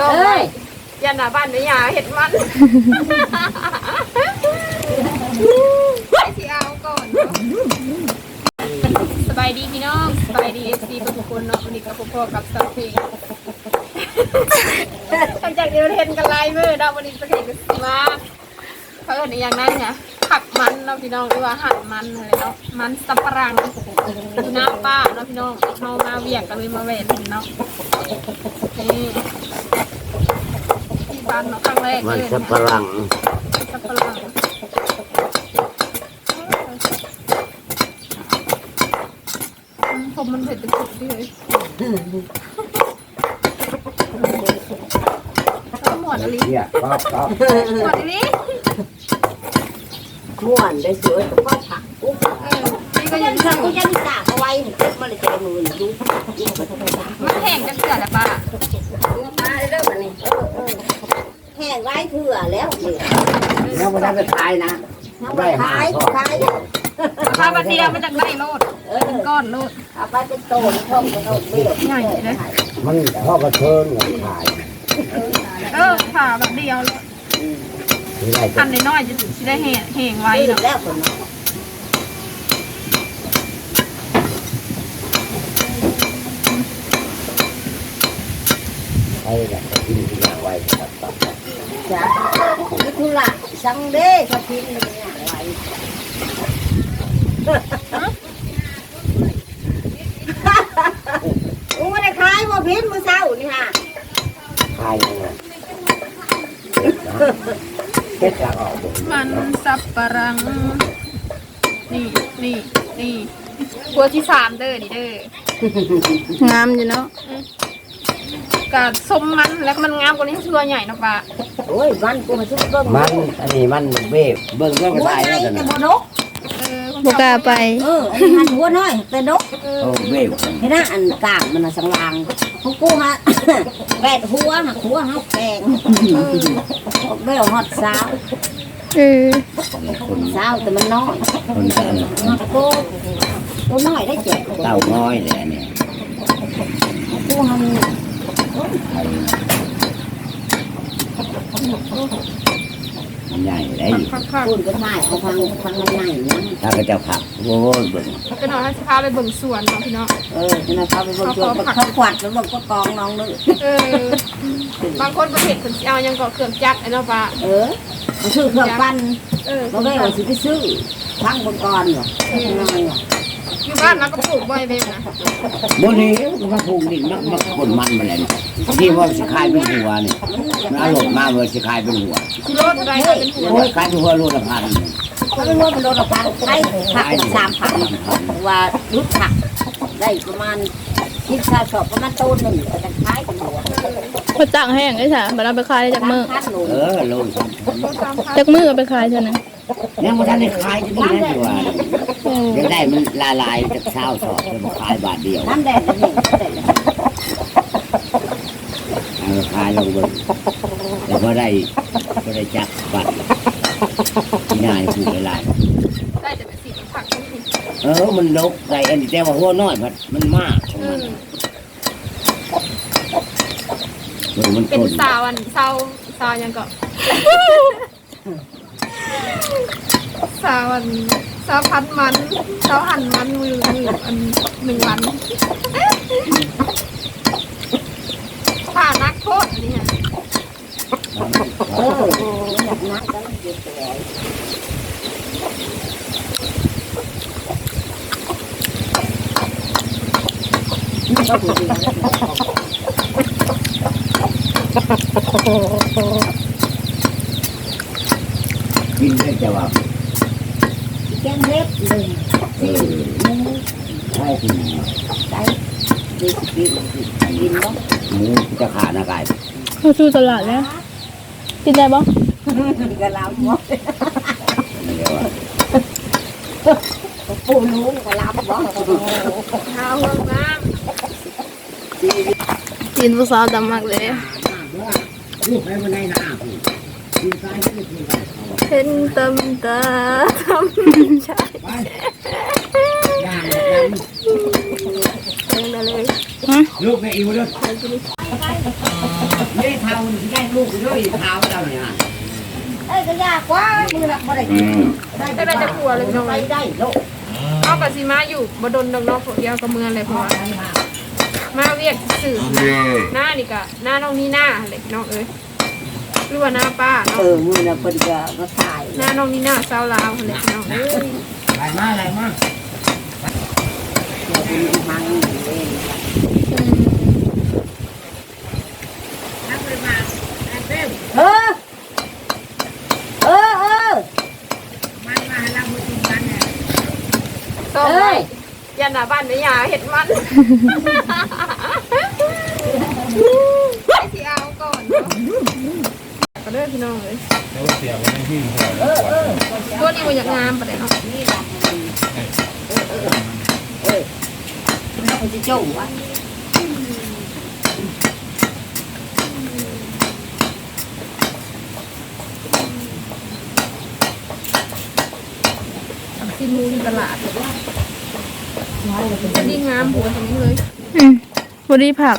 ต้มไว้ยันหน้าบ้านไม่ยาเห็ดมันไปที่เอาก่อนเนาะสบายดีพี่น้องสบายดีเอฟซีทุกคนเนาะวันนี้กับพ่อกับสาวเพลงหลังจากที่เราเห็นกันไลน์มือเนาะวันนี้สาวเพลงก็สิมา เขาเอิ้นอีกอย่างนั้นไงผักมันเนาะพี่น้องหรือว่าหั่นมันอะไรเนาะมันสับปะรังอยู่น้ำป้าเนาะพี่น้องเข้ามาเวียงกันเลยมาแหวนเนาะนี่ที่บ้านเนาะครั้งแรกมันเลยสับปะรังสับปะรังอืมผมมันเผ็ดเป็นสุดที่เลยเอาหมวดอะไรเนี่ยก็ก็หมวดอะไร ม่วนได้สวยก็ก็ผักปุ๊บนี่ก็ยังสั่งก็ยังสาเอาไว้เก็บมาเลยจะมือดูยิ่งกว่าทุกอย่างมันแห้งจังเสือแหละป้ามาเริ่มอันนี้แห้งไว้เผื่อแล้วเนี่ยแล้วมันได้ไปขายนะได้ห้าขายข้ายป้าเดียวมันจากได้โลดเออเป็นก้อนโลดเอาไปเป็นโตนท่องเป็นโตเบี้ยวใหญ่เลยมันพ่อกระเทินเงินขายเออผ่าแบบเดียวเลย ที่ได้อันน้อยๆจะถึงได้แห้งแห้งไว้ไว้เนาะแล้วคนเนาะใช้แบบกินที่อย่างไว้ตัดตัดจ้ะนี่คุณละสังเด้เขาทิ้งเนี่ยไว้กูไม่ได้ขายว่าพิมพ์มือเศร้านี่ฮะขายยังไง เก็บจากออกหมดมันสับปะรัง นี่นี่นี่ครัวที่สามเด้อนี่เด้องามอยู่เนาะกาดส้มมันแล้วมันงามกว่านี้ชัวใหญ่เนาะป้าโอ้ยวันกูมาชุบเบิ้งมันอันนี้มันเบบเบิ่งก็หัวได้ใหญ่แล้วกันแต่นะ บ่นกเออบกล้าไป เอออันนี้หันหัวน้อยแต่นกเออโอ้เบบเห็นไหมอันกลางมันน่ะสังลางของกูฮะแปดหัวน่ะหัวเฮาแกงเบี้ยวฮอดสาวเออคนสาวแต่มันน้อยคนกันฮอดกูกูน้อยได้เจ็บเต้าน้อยเลยอันนี้กูหัน มันใหญ่ได้อยู่คักคักกูก็ถ่ายเอาฟังฟังมันใหญ่เนี่ยถ้าก็จะผักโว้ยเบิ่งๆก็นอนให้สิพาไปเบิ่งสวนเนาะพี่เนาะเออจะนะพาไปเบิ่งจวนเขาขวัดแล้วมันก็กองน้องนึกเออบางคนประเภทคนสิเอายังก็เครื่องจักรไอ้เนาะป้าเออมันซื้อเครื่องปั้นเออบ่ได้ว่าสิไปซื้อทั้งบนกรเหรอน้อยว่ะ อยู่บ้านเราก็ปลูกบ่อยเบมนะบนนี้ก็มาปลูกดินมันมันคนมันมาแล้วนี่ที่ว่าสิขายเป็นหัวนี่มันเอารมณ์มาเว่าสิขายเป็นหัวสิโรดอะไรก็เป็นหัวโอ้ยขายเป็นหัวโลละพันเขาไม่รู้มันโดนละพันใช้ผักสามพันว่ารุดผักได้ประมาณคิดค่าสอบประมาณต้นหนึ่งก็จะขายกันหัวพอจังแห้งได้จ้ะบัดเราไปขายได้จากมือพันหนูเออโลละพันโลสามพันจากมือเอาไปขายเท่านั้น ยังไม่ทันได้ขายจะดีนะตัวเออยังได้มันละลายจากเช้าสอบจะมาขายบาทเดียวน้ำแดดนี่แต่เอามาขายลงเบนแล้วก็ได้ก็ได้จักบัตรที่นายผูกหลายได้แต่เป็นสีผักนี่ๆเออมันลกใส่อันนี้แต่ว่าหัวน้อยมันมันมากของเอมันอมันมันเป็นต้นสาวอันสาวสาวยังก็ สาวันสาวพันมันสาวหันมันมือมืออันหนึ่งวันผ่านักโทษอันนี้อะเอออยากนักก็เก็บแหวนก็คือ กินได้จะว่าแกงเล็บหนึ่งเออหมูใช่กินไก่ดีกินกินเนาะหมูจะขาดนะกายเขาสู้ตลาดแล้วกินได้บ่ก็ลาวหมดไม่เรียกว่าปูรู้ก็ลาวบ่ข้าวมืองกินผู้สาดำมากเลยลูกไปวันไหนนะกินซ้ายกินซ้า เห็นตำตาทำใช่ไปย่างกันเองเลยลูกแม่อีกวันเด้อไม่เท่าได้ลูกด้วยเท้าเจ้าเนี่ยเอ้ยก็ยากกว่ามือหนักบ่ได้อืมได้ไปได้โลกเอากับสิมาอยู่บ่ดนดอกเนาะพวกเดียวกับเมืองเลยเพราะว่ามาเวียกสื่อหน้านี่ก็หน้าน้องนี่หน้าอะไรน้องเอ้ย หรือว่าหน้าป้าเอเนาะอมือน่ะเพิ่นก็มาถ่ายหน้าน้องนี่หน้าสาวลาวอะไรน้องเอ้ยอะไรมาอะไรมาเดี๋ยวเป็นทางนี้เองเออเออเออต่อไปยันหน้าบ้านไม่ยาเห็ดมันไปที่เอาก่อนเนาะก็ เด้อพี่น้องเลยแล้วเสียงมันหิ้งหัวเออเออตัวนี้มันอยากงามปะเดี๋ยวเนาะนี่ล่ะเออเออเออแล้วเขาจะโจ้วะกินมูในตลาดจะดีงามหัวตรงนี้เลย อืมบริผัก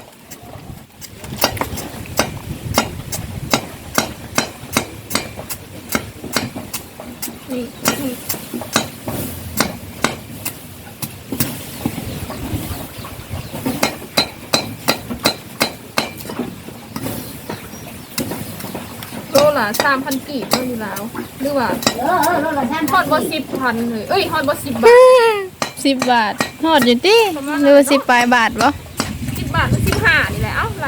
นี่นี่โลละสามพันกีบเท่าอยู่แล้วหรือว่าเออเออรถละท่านฮอดบอสิบพันเลยเอ้ยฮอดบอสิบบาท สิบบาทหอดอยู่ติหรือว่าสิบปลายบาทบ่สิบบาทหรือสิบห้านี่แหละเอ้าไร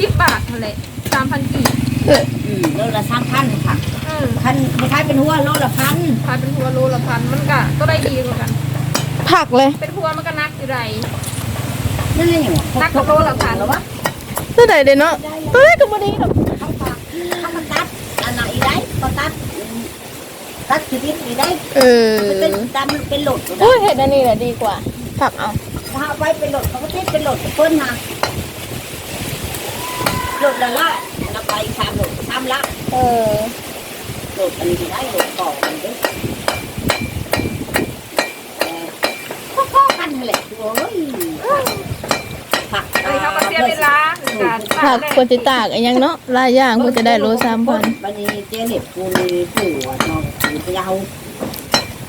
สิบบาทเท่าไหร่สามพันกีบเอออืมรถละสามพันค่ะเออพันคล้ายๆเป็นหัวรถละพันขายเป็นหัวโลละพันมันก็ก็ได้ดีกว่ากัน ผักเลยเป็นหัวมันก็นักอยู่ไรนั่นแหละอย่างนักกับโลละพันหรอวะเท่าไหร่เด้เนาะตัวเล็กก็บ่ดีดอกเขาฝากเขามาตัดอันไหนได้ก็ตัดตัดชีวิตนี่ได้เออมันเป็นตามมันเป็นโหลดอยู่โอ้ได้ยเห็ดอันนี้แหละดีกว่าผักเอาถ้าเอาไว้เป็นโหลดเขาก็เทเป็นโหลดเพิ่นนะโหล ดละละนำไปสามโหลดสามละเออโหลดอันนี้ได้โหลดต่อกันด้อเออข้อๆกันแหละโอ้ยผักอันนี้เขาก็เสียเวลาการผักควรจะตากอีหยังเนาะหลายอย่างควรจะได้โลสามพันวันนี้เจ๊เล็บกูนี่ถือว่าน้องถือพยาว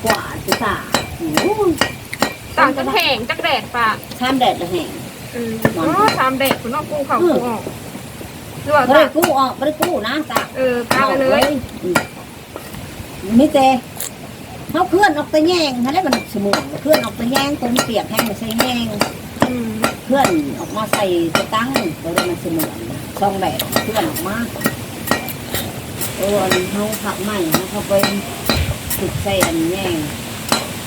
กว่าจะสาโอ้ยต่างกันแห้งจักแดดปะข้ามแดดละแห่งเอออ๋อทำแดดคุณน้อกกู้เขากูออก หรือว่าไม่ได้กู้ออกไม่ได้กู้นะตาเออตาไปเลยมีแต่เขาเคลื่อนออกไปแยงถ้าได้มันสมุนเคลื่อนออกไปแยงตรงเปียกแห้งใส่แยงอืมเคลื่อนออกมาใส่สตังค์แล้วได้มันสมุนซองแดดเคลื่อนออกมาเอออันเขาผักใหม่เขาไปติดใส่อันแยง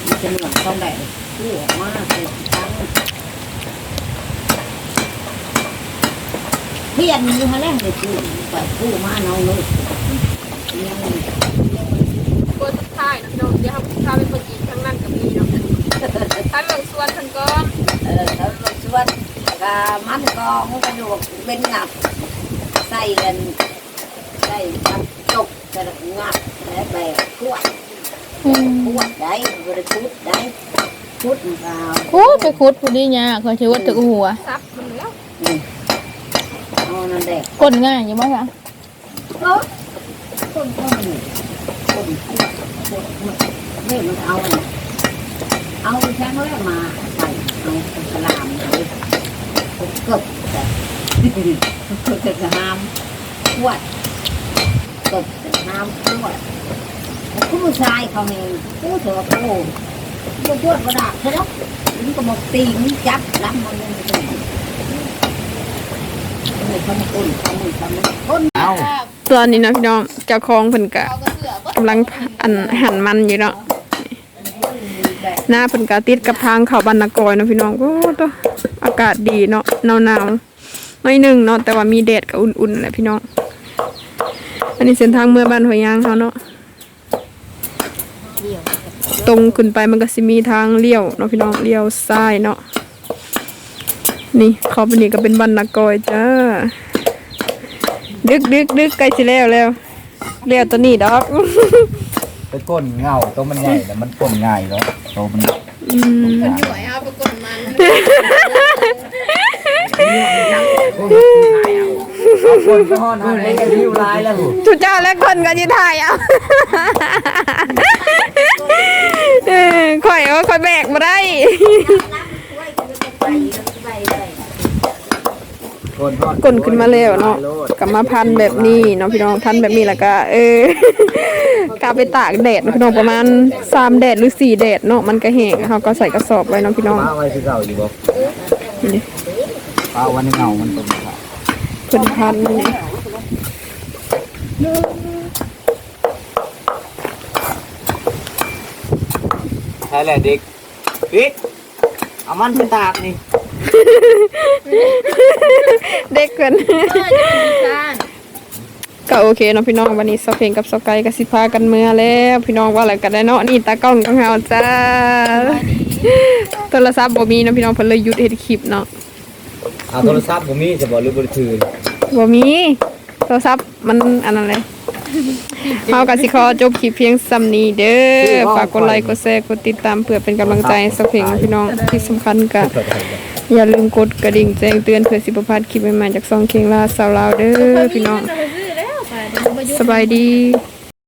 มันสมุนซองแดดกู้ออกมาใส่สตังค์เพียนอยู่ฮะแล้วเด็กกู้ไปกู้มาน้องเลยยังเบอร์สุดท้ายนะพี่น้องเดี๋ยวเขาพาไปเปิดอีกทั้งนั้นกับมีเนาะถ้าเรื่องส่วนทั้งกอนเออแล้วรถชวนกามันกองกระดูกเป็นหนับใส่กันใส่มันจกกระงับแล้วแบบขวดขวดได้บริพุทได้พุทเราโอ้ไปขุดผู้ดีเนี่ยเขาชื่อว่าตึกหัวซับมันแล้ว เอานั่นแหละกดง่ายอยู่บ่คะต้นต้นต้นขวดขวดนี่มันเอาเอาแค่เขาแรกมาใส่เอาสลามเลยกบแต่กบจะห้ามขวดกบน้ำขวดผู้ชายเขาเองผู้เถอะโอ้ผู้ชวดกระดาษใช่ไหมมันก็มาตีมันจับรับมันเลย ต้นเขามือเนาตอนนี้นะพี่น้องเจ้าของเพิ่นกะกำลังอันหั่นมันอยู่เนาะหน้าเพิ่นกะติดกับทางเขาบรรณกอยเนาะพี่น้องโอ้ตัวอากาศดีเนาะหนาวๆหน่อยหนึ่งเนาะแต่ว่ามีแดดก็อุ่นๆแหละพี่น้อง อันนี้เส้นทางเมื่อบ้านหัวยยางเขาเนาะตรงขึ้นไปมันก็สิมีทางเลี้ยวเนาะพี่น้องเลี้ยวซ้ายเนาะ นี่เขาไปนี่ก็เป็นบรรณากอยจ้า ดึกดึกดึกใกล้สิแล้วแล้วแล้วตัวนี้ดอก ไปก้นเงาตัวมันใหญ่แต่มันก้นง่ายเนาะตัวมันอืมมันเคนไปฮอดหันเลยริ้วลายแล้วทุเจ้าและคนก็สิถ่ายเอาเออข่อยว่าข่อยแบกบ่ได้ คนฮอด กลนขึ้นมาแล้วเนาะกลับมาพันแบบนี้เนาะพี่น้องพันแบบนี้แล้วก็เออกลับไปตากแดดเนาะพี่น้องประมาณ3แดดหรือ4แดดเนาะมันก็แห้งเฮาก็ใส่กระสอบไว้เนาะพี่น้องป้าไว้คือเก่าอยู่บ่ป้าวันนี้เงามันเป็นค่ะเพิ่นพันนี่ใช่แหละเด็กปิดเอามันไปตากนี่ เด็กเกินก็โอเคเนาะพี่น้องวันนี้ซอเพลงกับซอไกกับสิพากันเมื่อแล้วพี่น้องว่าอะไรกันได้เนาะนี่ตากล้องของเราจ้าโทรศัพท์บ่มีเนาะพี่น้องเพิ่นเลยหยุดเฮ็ดคลิปเนาะเอาโทรศัพท์ผมมีจะบอกหรือบริถือบ่มีโทรศัพท์มันอันนั้นเลย เฮาก็สิขอจบคลิปเพียงซ้ำนี้เด้อฝากกดไลค์กดแชร์กดติดตามเพื่อเป็นกำลังใจให้ซอเพลงเนาะพี่น้องที่สำคัญก็อย่าลืมกดกระดิ่งแจ้งเตือนเพื่อสิบ่พลาดคลิปใหม่ๆจากซองเคงลาสาวลาวเด้อพี่น้องสบายดี